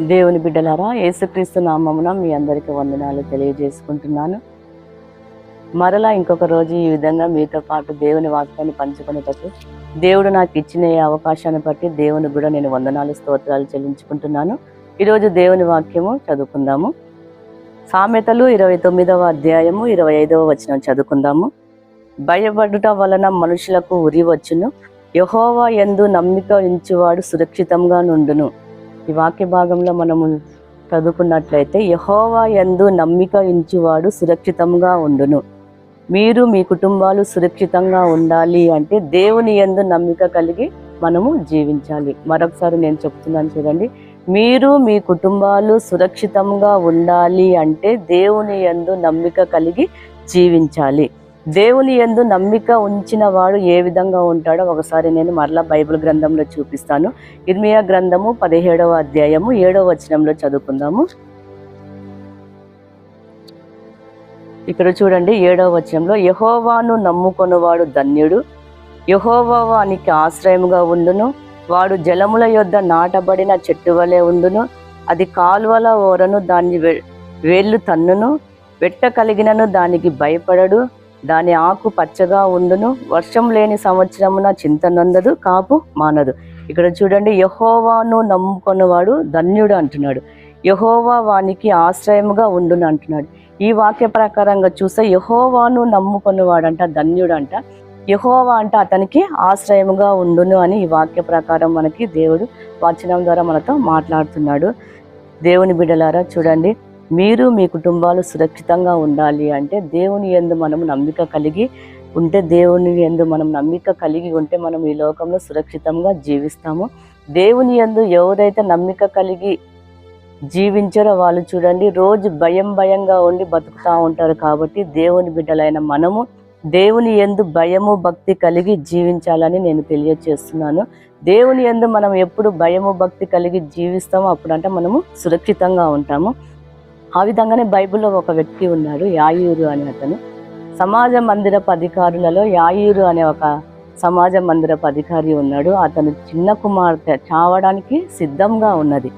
దేవుని బిడ్డలారా యేసుక్రీస్తు నామమున మీ అందరికీ వందనాలు తెలియజేసుకుంటున్నాను. మరలా ఇంకొక రోజు ఈ విధంగా మీతో పాటు దేవుని వాక్యాన్ని పంచుకునేటట్టు దేవుడు నాకు ఇచ్చిన అవకాశాన్ని బట్టి దేవుని కూడా నేను వందనాలు స్తోత్రాలు చెల్లించుకుంటున్నాను. ఈరోజు దేవుని వాక్యము చదువుకుందాము. సామెతలు ఇరవై తొమ్మిదవ అధ్యాయము ఇరవై ఐదవ వచనం చదువుకుందాము. భయపడుట వలన మనుషులకు ఉరి వచ్చును. యహోవా ఎందు నమ్మిక ఉంచువాడు సురక్షితంగా నుండును. ఈ వాక్య భాగంలో మనము చదువుకున్నట్లయితే యహోవా ఎందు నమ్మిక ఉంచువాడు సురక్షితంగా ఉండును. మీరు మీ కుటుంబాలు సురక్షితంగా ఉండాలి అంటే దేవుని ఎందు నమ్మిక కలిగి మనము జీవించాలి. మరొకసారి నేను చెప్తున్నాను చూడండి. మీరు మీ కుటుంబాలు సురక్షితంగా ఉండాలి అంటే దేవుని ఎందు నమ్మిక కలిగి జీవించాలి. దేవుని ఎందు నమ్మిక ఉంచిన వాడు ఏ విధంగా ఉంటాడో ఒకసారి నేను మరలా బైబిల్ గ్రంథంలో చూపిస్తాను. ఇర్మియా గ్రంథము పదిహేడవ అధ్యాయము ఏడవ వచనంలో చదువుకుందాము. ఇక్కడ చూడండి ఏడవ వచనంలో యహోవాను నమ్ముకొనువాడు ధన్యుడు యహోవా వానికి ఆశ్రయముగా ఉండును వాడు జలముల యొద్ద నాటబడిన చెట్టు వలె ఉండును అది కాలువల ఓరను దాన్ని వే- వేళ్ళు తన్నును వెట్ట కలిగినను దానికి భయపడడు దాని ఆకు పచ్చగా ఉండును. వర్షం లేని సంవత్సరమున చింతనందదు కాపు మానదు. ఇక్కడ చూడండి యహోవాను నమ్ముకున్నవాడు ధన్యుడు అంటున్నాడు. యహోవా వానికి ఆశ్రయముగా ఉండును అంటున్నాడు. ఈ వాక్య ప్రకారంగా చూస్తే యహోవాను నమ్ముకొనివాడంట ధన్యుడంట. యహోవా అంటే అతనికి ఆశ్రయముగా ఉండును అని ఈ వాక్య ప్రకారం మనకి దేవుడు వచనం ద్వారా మనతో మాట్లాడుతున్నాడు. దేవుని బిడ్డలారా చూడండి మీరు మీ కుటుంబాలు సురక్షితంగా ఉండాలి అంటే దేవుని ఎందు మనం నమ్మిక కలిగి ఉంటే దేవుని ఎందు మనం నమ్మిక కలిగి ఉంటే మనం ఈ లోకంలో సురక్షితంగా జీవిస్తాము. దేవుని ఎందు ఎవరైతే నమ్మిక కలిగి జీవించారో వాళ్ళు చూడండి రోజు భయం భయంగా ఉండి బతుకుతూ ఉంటారు కాబట్టి దేవుని బిడ్డలైన మనము దేవుని ఎందు భయము భక్తి కలిగి జీవించాలని నేను తెలియచేస్తున్నాను. దేవుని ఎందు మనం ఎప్పుడు భయము భక్తి కలిగి జీవిస్తామో అప్పుడంటే మనము సురక్షితంగా ఉంటాము. ఆ విధంగానే బైబిల్లో ఒక వ్యక్తి ఉన్నాడు యాయూరు అనే అతను. సమాజ మందిరపు అధికారులలో యాయూరు అనే ఒక సమాజ మందిరపు అధికారి ఉన్నాడు. అతను చిన్న కుమార్తె చావడానికి సిద్ధంగా ఉన్నది.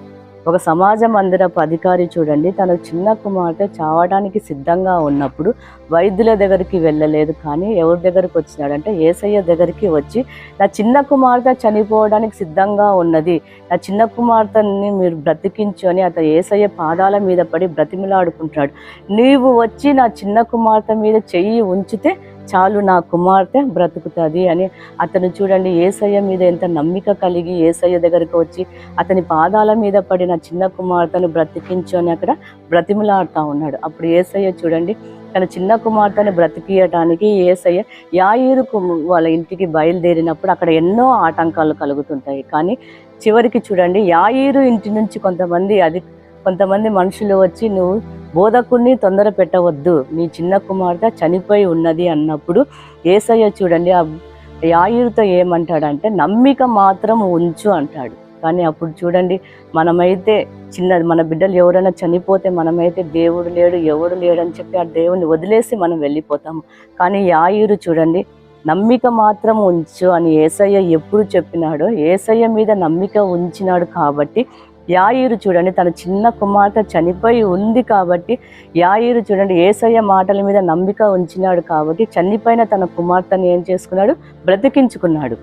ఒక సమాజ మందిరపు అధికారి చూడండి. తన చిన్న కుమార్తె చావడానికి సిద్ధంగా ఉన్నప్పుడు వైద్యుల దగ్గరికి వెళ్ళలేదు. కానీ ఎవరి దగ్గరికి వచ్చినాడంటే ఏసయ్య దగ్గరికి వచ్చి నా చిన్న కుమార్తె చనిపోవడానికి సిద్ధంగా ఉన్నది. నా చిన్న కుమార్తెని మీరు బ్రతికించు అని అతను ఏసయ్య పాదాల మీద పడి బ్రతిమిలాడుకుంటాడు. నీవు వచ్చి నా చిన్న కుమార్తె మీద చెయ్యి ఉంచితే చాలు నా కుమార్తె బ్రతుకుతుంది అని అతను చూడండి ఏసయ్య మీద ఎంత నమ్మిక కలిగి ఏసయ్య దగ్గరకు వచ్చి అతని పాదాల మీద పడి నా చిన్న కుమార్తెను బ్రతికించు అని అక్కడ బ్రతిమలాడుతూ ఉన్నాడు. అప్పుడు ఏసయ్య చూడండి తన చిన్న కుమార్తెను బ్రతికియటానికి ఏసయ్య యాయిరు కు- వాళ్ళ ఇంటికి బయలుదేరినప్పుడు అక్కడ ఎన్నో ఆటంకాలు కలుగుతుంటాయి. కానీ చివరికి చూడండి యాయిరు ఇంటి నుంచి కొంతమంది అది కొంతమంది మనుషులు వచ్చి నువ్వు బోధకుడిని తొందర పెట్టవద్దు. మీ చిన్న కుమార్తె చనిపోయి ఉన్నది అన్నప్పుడు ఏసయ్య చూడండి ఆ యాయిరుతో ఏమంటాడంటే నమ్మిక మాత్రం ఉంచు అంటాడు. కానీ అప్పుడు చూడండి మనమైతే చిన్న మన బిడ్డలు ఎవరైనా చనిపోతే మనమైతే దేవుడు లేడు ఎవడు లేడు అని చెప్పి ఆ దేవుని వదిలేసి మనం వెళ్ళిపోతాము. కానీ యాయురు చూడండి నమ్మిక మాత్రం ఉంచు అని ఏసయ్య ఎప్పుడు చెప్పినాడో ఏసయ్య మీద నమ్మిక ఉంచినాడు కాబట్టి యాయిరు చూడండి తన చిన్న కుమార్తె చనిపోయి ఉంది కాబట్టి యాయిరు చూడండి ఏసయ్య మాటల మీద నమ్మిక ఉంచినాడు కాబట్టి చనిపోయిన తన కుమార్తెను ఏం చేసుకున్నాడు? బ్రతికించుకున్నాడు.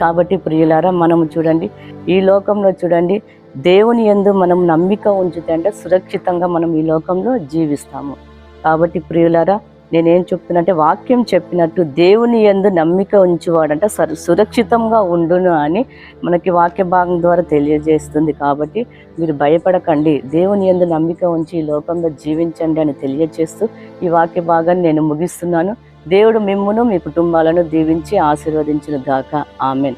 కాబట్టి ప్రియులారా మనము చూడండి ఈ లోకంలో చూడండి దేవుని ఎందు మనం నమ్మిక ఉంచుతే అంటే సురక్షితంగా మనం ఈ లోకంలో జీవిస్తాము. కాబట్టి ప్రియులారా నేనేం చెప్తున్నానంటే వాక్యం చెప్పినట్టు దేవుని ఎందు నమ్మిక ఉంచువాడంట సరు సురక్షితంగా ఉండును అని మనకి వాక్య భాగం ద్వారా తెలియజేస్తుంది. కాబట్టి మీరు భయపడకండి. దేవుని ఎందు నమ్మిక ఉంచి ఈ లోకంలో జీవించండి అని తెలియజేస్తూ ఈ వాక్య భాగాన్ని నేను ముగిస్తున్నాను. దేవుడు మిమ్మును మీ కుటుంబాలను దీవించి ఆశీర్వదించిన గాక ఆమెన్.